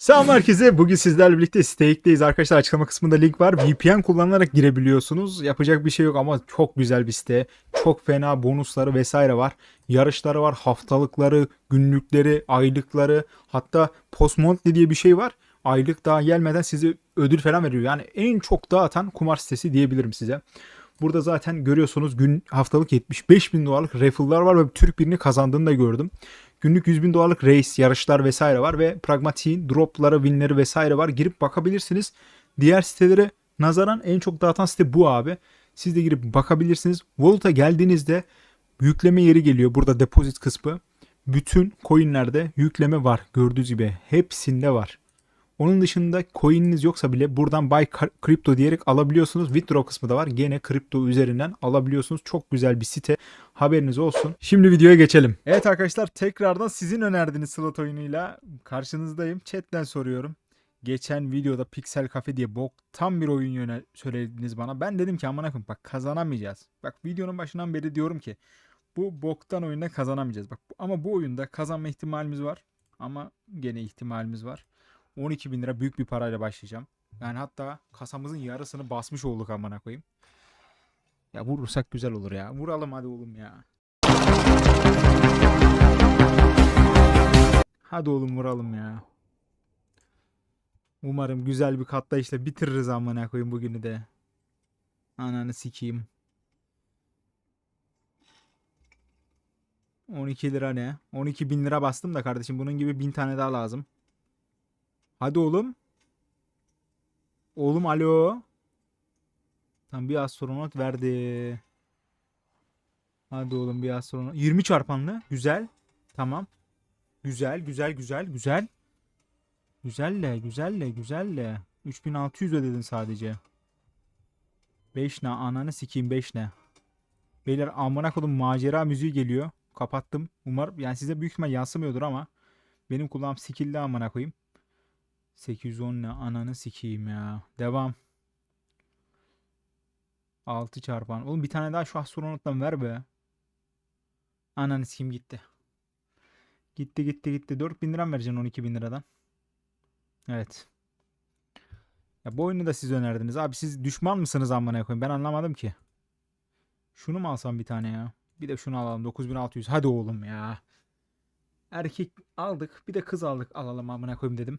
Selam herkese. Bugün sizlerle birlikte Stake'deyiz. Arkadaşlar açıklama kısmında link var. VPN kullanarak girebiliyorsunuz. Yapacak bir şey yok ama çok güzel bir site. Çok fena bonusları vesaire var. Yarışları var, haftalıkları, günlükleri, aylıkları. Hatta post monthly diye bir şey var. Aylık daha gelmeden size ödül falan veriyor. Yani en çok dağıtan kumar sitesi diyebilirim size. Burada zaten görüyorsunuz gün haftalık 75 bin dolarlık raffle'lar var ve Türk birini kazandığını da gördüm. Günlük 100 bin dolarlık race, yarışlar vesaire var ve pragmatiğin dropları, winleri vesaire var. Girip bakabilirsiniz. Diğer sitelere nazaran en çok dağıtan site bu abi. Siz de girip bakabilirsiniz. Wallet'a geldiğinizde yükleme yeri geliyor. Burada deposit kısmı. Bütün coinlerde yükleme var. Gördüğünüz gibi hepsinde var. Onun dışında coin'iniz yoksa bile buradan buy crypto diyerek alabiliyorsunuz. Withdraw kısmı da var. Gene kripto üzerinden alabiliyorsunuz. Çok güzel bir site. Haberiniz olsun. Şimdi videoya geçelim. Evet arkadaşlar tekrardan sizin önerdiğiniz slot oyunuyla karşınızdayım. Chat'ten soruyorum. Geçen videoda Pixel Cafe diye bok tam bir oyun yönel söylediniz bana. Ben dedim ki aman akım bak kazanamayacağız. Bak videonun başından beri diyorum ki bu boktan oyunda kazanamayacağız. Bak ama bu oyunda kazanma ihtimalimiz var. Ama gene ihtimalimiz var. 12 bin lira büyük bir parayla başlayacağım. Yani hatta kasamızın yarısını basmış olduk amına koyayım. Ya vurursak güzel olur ya. Vuralım hadi oğlum ya. Hadi oğlum vuralım ya. Umarım güzel bir katlayışla bitiririz amına koyayım bugünü de. Ananı sikeyim. 12 lira ne? 12 bin lira bastım da kardeşim bunun gibi bin tane daha lazım. Hadi oğlum. Oğlum alo. Tam bir astronot verdi. Hadi oğlum bir astronot. 20 çarpanlı. Güzel. Tamam. Güzel güzel güzel güzel. Güzelle güzelle güzelle. 3600 ödedin sadece. 5 ne ananı sikeyim 5 ne. Beyler amına kodum macera müziği geliyor. Kapattım. Umarım yani size büyük ihtimal yansımıyordur ama benim kulağım sikildi amına koyayım. 810 ne ananı sikeyim ya. Devam. 6 çarpan. Oğlum bir tane daha şu astronottan ver be. Ananı sikeyim gitti. Gitti gitti gitti. 4000 lira vereceksin 12 bin liradan? Evet. Ya bu oyunu da siz önerdiniz. Abi siz düşman mısınız amına koyayım? Ben anlamadım ki. Şunu mu alsam bir tane ya? Bir de şunu alalım. 9600. Hadi oğlum ya. Erkek aldık. Bir de kız aldık. Alalım amına koyayım dedim.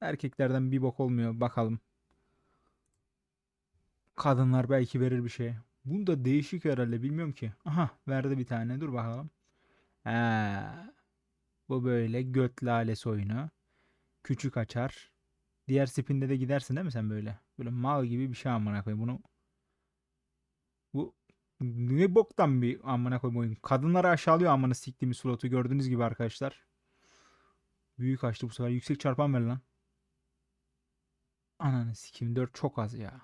Erkeklerden bir bok olmuyor. Bakalım. Kadınlar belki verir bir şey. Bunda değişik herhalde bilmiyorum ki. Aha verdi bir tane. Dur bakalım. Ha. Bu böyle göt lalesi oyunu. Küçük açar. Diğer spinde de gidersin değil mi sen böyle? Böyle mal gibi bir şey amına koyayım. Bunu bu ne boktan bir amına koyayım oyun. Kadınları aşağılıyor amına siktiğimiz slotu gördüğünüz gibi arkadaşlar. Büyük açtı bu sefer. Yüksek çarpan ver lan. Ananı sikim 4 çok az ya.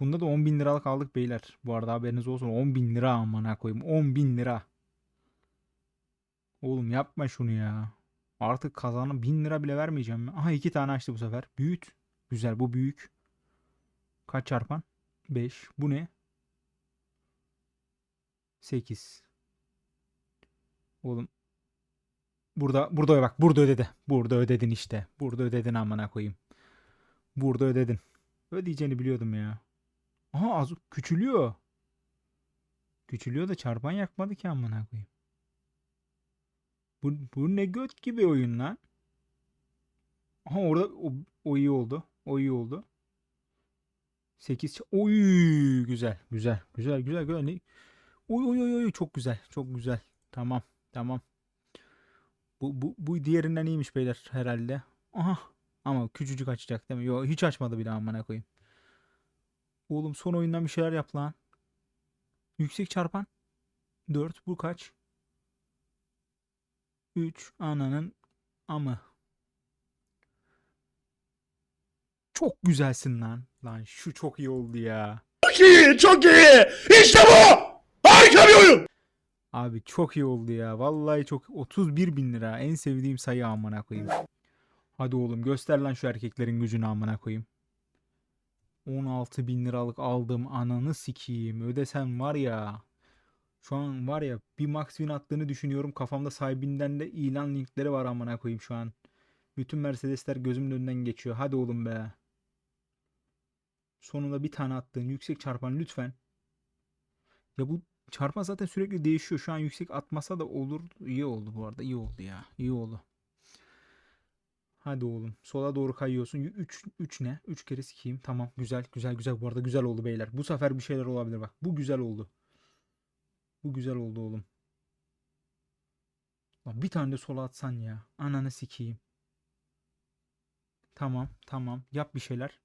Bunda da 10 bin liralık aldık beyler. Bu arada haberiniz olsun. 10 bin lira amına koyayım. 10 bin lira. Oğlum yapma şunu ya. Artık kazanı 1000 lira bile vermeyeceğim. Aha iki tane açtı bu sefer. Büyüt. Güzel bu büyük. Kaç çarpan? 5. Bu ne? 8. Oğlum. Burada burada bak burada ödedi. Burada ödedin işte. Burada ödedin amına koyayım. Burada ödedin. Ödeyeceğini biliyordum ya. Aha az küçülüyor. Küçülüyor da çarpan yakmadı ki amına koyayım. Bu, bu ne göt gibi oyun lan. Aha orada o, o iyi oldu. O iyi oldu. 8 Oy güzel güzel güzel güzel güzel. Oy oy oy oy çok güzel çok güzel. Tamam tamam. Bu, bu, bu diğerinden iyiymiş beyler herhalde. Aha ama küçücük açacak değil mi? Yok hiç açmadı bile amına koyayım. Oğlum son oyundan bir şeyler yap lan. Yüksek çarpan. 4 bu kaç? 3 ananın amı. Çok güzelsin lan. Lan şu çok iyi oldu ya. Çok iyi, çok iyi. İşte bu. Harika bir oyun. Abi çok iyi oldu ya. Vallahi çok 31 bin lira. En sevdiğim sayı amına koyayım. Hadi oğlum göster lan şu erkeklerin gücünü amına koyayım. 16 bin liralık aldım ananı sikeyim. Ödesen var ya. Şu an var ya bir max win attığını düşünüyorum. Kafamda sahibinden de ilan linkleri var amına koyayım şu an. Bütün Mercedesler gözümün önünden geçiyor. Hadi oğlum be. Sonunda bir tane attığın yüksek çarpan lütfen. Ya bu çarpan zaten sürekli değişiyor. Şu an yüksek atmasa da olur. İyi oldu bu arada. İyi oldu ya. İyi oldu. Hadi oğlum. Sola doğru kayıyorsun. 3 3 ne? 3 kere sikeyim. Tamam. Güzel. Güzel güzel. Bu arada güzel oldu beyler. Bu sefer bir şeyler olabilir bak. Bu güzel oldu. Bu güzel oldu oğlum. Lan bir tane de sola atsan ya. Ananı sikeyim. Tamam. Tamam. Yap bir şeyler.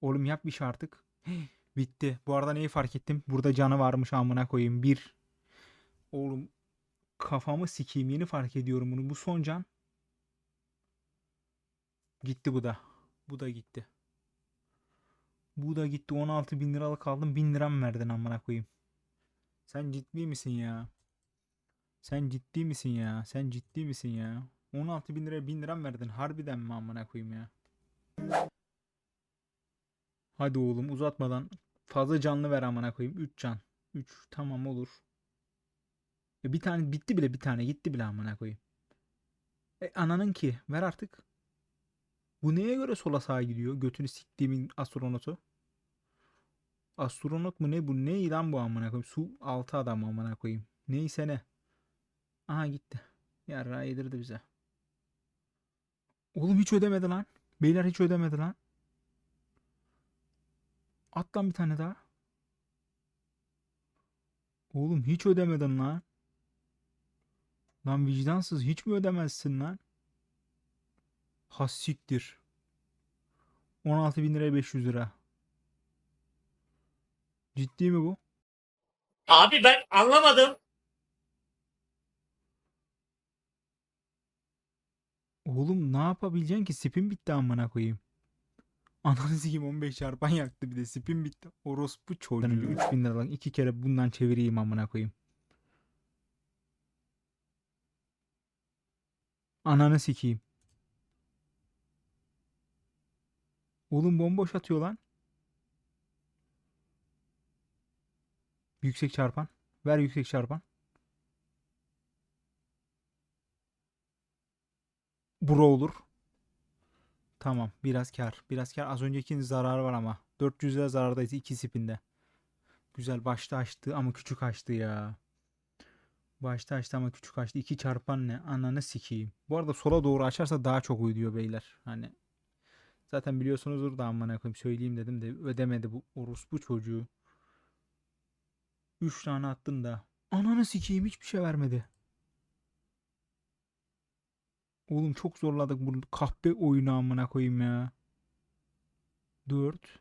Oğlum yap bir şey artık. Bitti. Bu arada neyi fark ettim? Burada canı varmış amına koyayım. Bir. Oğlum kafamı sikeyim. Yeni fark ediyorum bunu. Bu son can. Gitti bu da. Bu da gitti. Bu da gitti. 16 bin liralık aldım. 1000 liram verdin amına koyayım. Sen ciddi misin ya? Sen ciddi misin ya? Sen ciddi misin ya? 16 bin liraya 1000 liram verdin. Harbiden mi amına koyayım ya? Hadi oğlum uzatmadan fazla canlı ver amına koyayım. 3 can. 3 tamam olur. E bir tane bitti bile bir tane gitti bile amına koyayım. E ananın ki ver artık. Bu neye göre sola sağa gidiyor? Götünü siktiğimin astronotu. Astronot mu ne bu? Ne lan bu amına koyayım? Su altı adam amına koyayım. Neyse ne. Aha gitti. Yarrağı yedirdi bize. Oğlum hiç ödemedi lan. Beyler hiç ödemedi lan. At bir tane daha. Oğlum hiç ödemedin lan. Lan vicdansız hiç mi ödemezsin lan? Has siktir. 16 bin liraya 500 lira. Ciddi mi bu? Abi ben anlamadım. Oğlum ne yapabileceksin ki? Spin bitti amına koyayım. Ananı sikeyim 15 çarpan yaktı bir de spin bitti. Orospu çocuğu. 3000 liralık iki kere bundan çevireyim amına koyayım. Ananı sikeyim. Oğlum bomboş atıyor lan. Yüksek çarpan. Ver yüksek çarpan. Bura olur. Tamam. Biraz kar. Biraz kar. Az öncekinin zararı var ama. 400 lira zarardayız. iki spinde. Güzel. Başta açtı ama küçük açtı ya. Başta açtı ama küçük açtı. 2 çarpan ne? Ananı sikeyim. Bu arada sola doğru açarsa daha çok uyuyor beyler. Hani zaten biliyorsunuzdur da amına koyayım söyleyeyim dedim de ödemedi bu orospu çocuğu. 3 tane attın da. Ananı sikeyim hiçbir şey vermedi. Oğlum çok zorladık bu kahpe oyunu amına koyayım ya. 4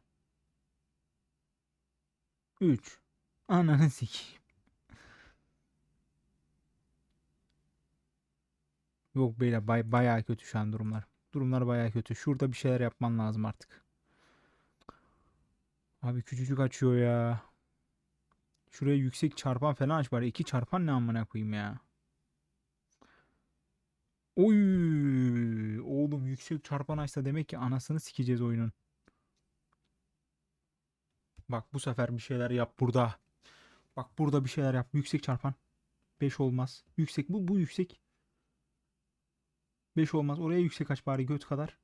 3 Ananı sikeyim. Yok beyler bay, bayağı kötü şu an durumlar. Durumlar bayağı kötü. Şurada bir şeyler yapman lazım artık. Abi küçücük açıyor ya. Şuraya yüksek çarpan falan aç bari. İki çarpan ne amına koyayım ya. Oy oğlum yüksek çarpan açsa demek ki anasını sikeceğiz oyunun. Bak bu sefer bir şeyler yap burada. Bak burada bir şeyler yap. Yüksek çarpan. 5 olmaz. Yüksek bu bu yüksek. 5 olmaz. Oraya yüksek aç bari göt kadar.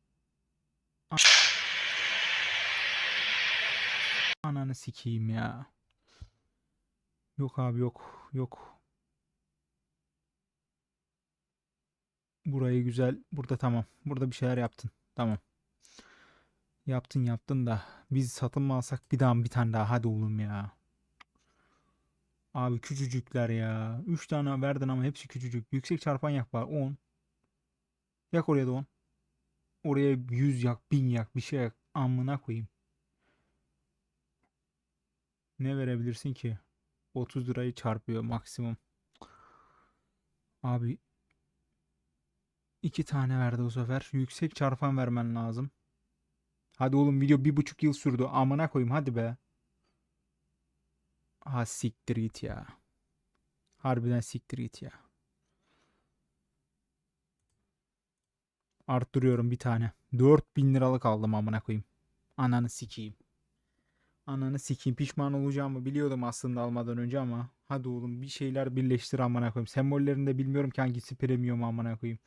Ananı sikeyim ya. Yok abi yok. Yok. Burayı güzel. Burada tamam. Burada bir şeyler yaptın. Tamam. Yaptın yaptın da. Biz satın mı alsak bir daha bir tane daha. Hadi oğlum ya. Abi küçücükler ya. 3 tane verdin ama hepsi küçücük. Yüksek çarpan yak var. 10. Yak oraya da 10. Oraya 100 yak, 1000 yak, bir şey yak. Amına koyayım. Ne verebilirsin ki? 30 lirayı çarpıyor maksimum. Abi iki tane verdi bu sefer. Yüksek çarpan vermen lazım. Hadi oğlum video bir buçuk yıl sürdü. Amına koyayım hadi be. Ha siktir git ya. Harbiden siktir git ya. Arttırıyorum bir tane. 4000 liralık aldım amına koyayım. Ananı sikeyim. Ananı sikeyim pişman olacağımı biliyordum aslında almadan önce ama hadi oğlum bir şeyler birleştir amına koyayım. Sembollerini de bilmiyorum ki hangisi premium amına koyayım.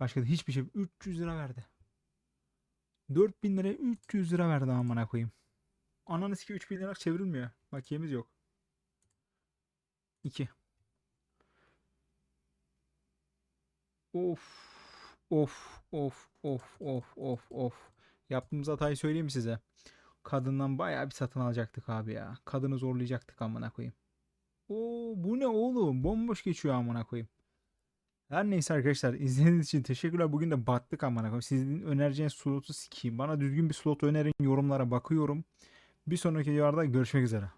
Başka da hiçbir şey. 300 lira verdi. 4000 liraya 300 lira verdi amına koyayım. Ananı ki 3000 lira çevrilmiyor. Bakiyemiz yok. 2. Of. Of. Of. Of. Of. Of. Of. Yaptığımız hatayı söyleyeyim size? Kadından bayağı bir satın alacaktık abi ya. Kadını zorlayacaktık amına koyayım. Oo bu ne oğlum? Bomboş geçiyor amına koyayım. Her neyse arkadaşlar izlediğiniz için teşekkürler. Bugün de battık amına koyayım. Sizin önereceğiniz slotu sikeyim. Bana düzgün bir slot önerin yorumlara bakıyorum. Bir sonraki videolarda görüşmek üzere.